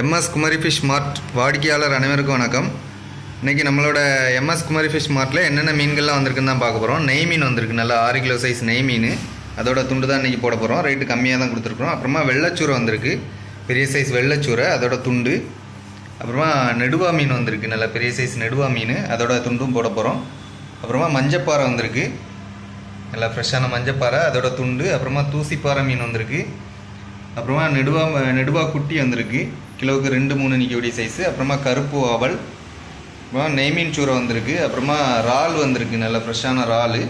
MS Kumari fish மார்ட் வாடிக்கையாளர் அனைவருக்கும் வணக்கம். இன்றைக்கி நம்மளோட எம்எஸ் குமரி ஃபிஷ் மார்ட்டில் என்னென்ன மீன்கள்லாம் வந்திருக்குன்னு தான் பார்க்க போகிறோம் நெய் மீன் வந்திருக்கு நல்லா ஆறு கிலோ சைஸ் நெய் மீன். அதோட துண்டு தான் இன்றைக்கி போட போகிறோம் ரேட்டு கம்மியாக தான் கொடுத்துருக்குறோம். அப்புறமா வெள்ளச்சூரை வந்திருக்கு. பெரிய சைஸ் வெள்ளச்சூரை அதோட துண்டு. அப்புறமா நெடுவா மீன் வந்திருக்கு நல்லா பெரிய சைஸ் நெடுவா மீன். அதோட துண்டும் போட போகிறோம் அப்புறமா மஞ்சப்பாறை வந்திருக்கு. நல்லா ஃப்ரெஷ்ஷான மஞ்சப்பாறை அதோட துண்டு. அப்புறமா தூசிப்பாறை மீன் வந்திருக்கு. அப்புறமா நெடுவா நெடுவா குட்டி வந்திருக்கு. கிலோவுக்கு ரெண்டு மூணு நிற்கக்கூடிய சைஸு அப்புறமா கருப்பு ஆவல். அப்புறமா நெய்மீன் சூரை வந்திருக்கு. அப்புறமா இறால் வந்திருக்கு. நல்ல ஃப்ரெஷ்ஷான இறால்.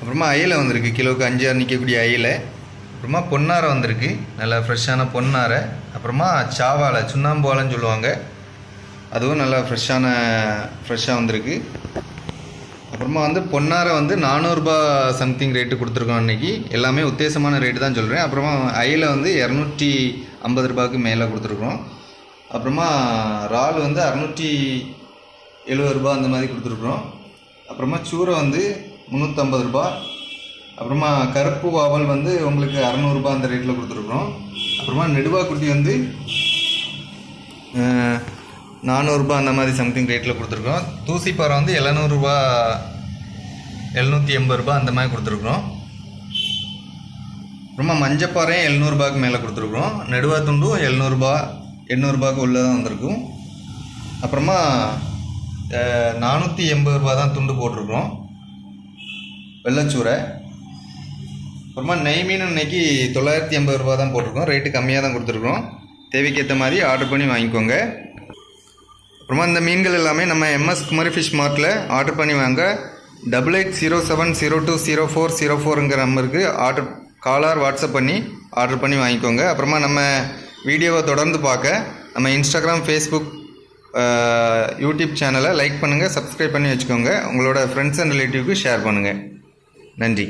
அப்புறமா அயிலை வந்திருக்கு. கிலோவுக்கு அஞ்சு ஆறு நிற்கக்கூடிய அயிலை. அப்புறமா பொன்னாரை வந்திருக்கு. நல்ல ஃப்ரெஷ்ஷான பொன்னாரை. அப்புறமா சாவாலை சுண்ணாம்பு சொல்லுவாங்க. அதுவும் நல்லா ஃப்ரெஷ்ஷான ஃப்ரெஷ்ஷாக வந்திருக்கு. அப்புறமா வந்து பொன்னாரை வந்து நானூறுரூபா சம்திங் ரேட்டு கொடுத்துருக்கோம் அன்றைக்கி எல்லாமே உத்தேசமான ரேட்டு தான் சொல்கிறேன் அப்புறமா ஐயில் வந்து இரநூற்றி ஐம்பது ரூபாய்க்கு மேலே கொடுத்துருக்கோம். அப்புறமா இறால் வந்து அறநூற்றி எழுபது ரூபா அந்த மாதிரி கொடுத்துருக்குறோம் அப்புறமா சூரை வந்து முந்நூற்றம்பது ரூபா அப்புறமா கருப்பு வாவல் வந்து உங்களுக்கு அறநூறுபா அந்த ரேட்டில் கொடுத்துருக்குறோம் அப்புறமா நெடுவா குட்டி வந்து நானூறுரூபா அந்த மாதிரி சம்திங் ரேட்டில் கொடுத்துருக்கோம். தூசிப்பாறை வந்து எழுநூறுபா எழுநூற்றி எண்பது ரூபா அந்த மாதிரி கொடுத்துருக்குறோம். அப்புறமா மஞ்சப்பாறையும் எழுநூறுபாக்கு மேலே கொடுத்துருக்குறோம். நெடுவா துண்டும் எழுநூறுபா எண்ணூறுபாக்கு உள்ளே தான் வந்திருக்கும். அப்புறமா நானூற்றி எண்பது ரூபா தான் துண்டு போட்டிருக்குறோம். வெள்ளச்சூரை அப்புறமா நெய் மீன் இன்னைக்கு தொள்ளாயிரத்தி எண்பது ரூபா தான் போட்டிருக்கோம். ரேட்டு கம்மியாக தான் கொடுத்துருக்குறோம். தேவைக்கேற்ற மாதிரி ஆர்டர் பண்ணி வாங்கிக்கோங்க. அப்புறமா இந்த மீன்கள் எல்லாமே நம்ம எம்எஸ் குமரி ஃபிஷ் மார்ட்டில் ஆர்டர் பண்ணி வாங்க. Double eight zero seven zero two zero four zero ஃபோருங்கிற நம்பருக்கு ஆர்டர் காலார் வாட்ஸ்அப் பண்ணி ஆர்டர் பண்ணி வாங்கிக்கோங்க. அப்புறமா நம்ம வீடியோவை தொடர்ந்து பார்க்க நம்ம இன்ஸ்டாகிராம் ஃபேஸ்புக் யூடியூப் சேனலை லைக் பண்ணுங்கள் சப்ஸ்கிரைப் பண்ணி வச்சுக்கோங்க. உங்களோட ஃப்ரெண்ட்ஸ் அண்ட் ரிலேட்டிவ்க்கு ஷேர் பண்ணுங்கள் நன்றி.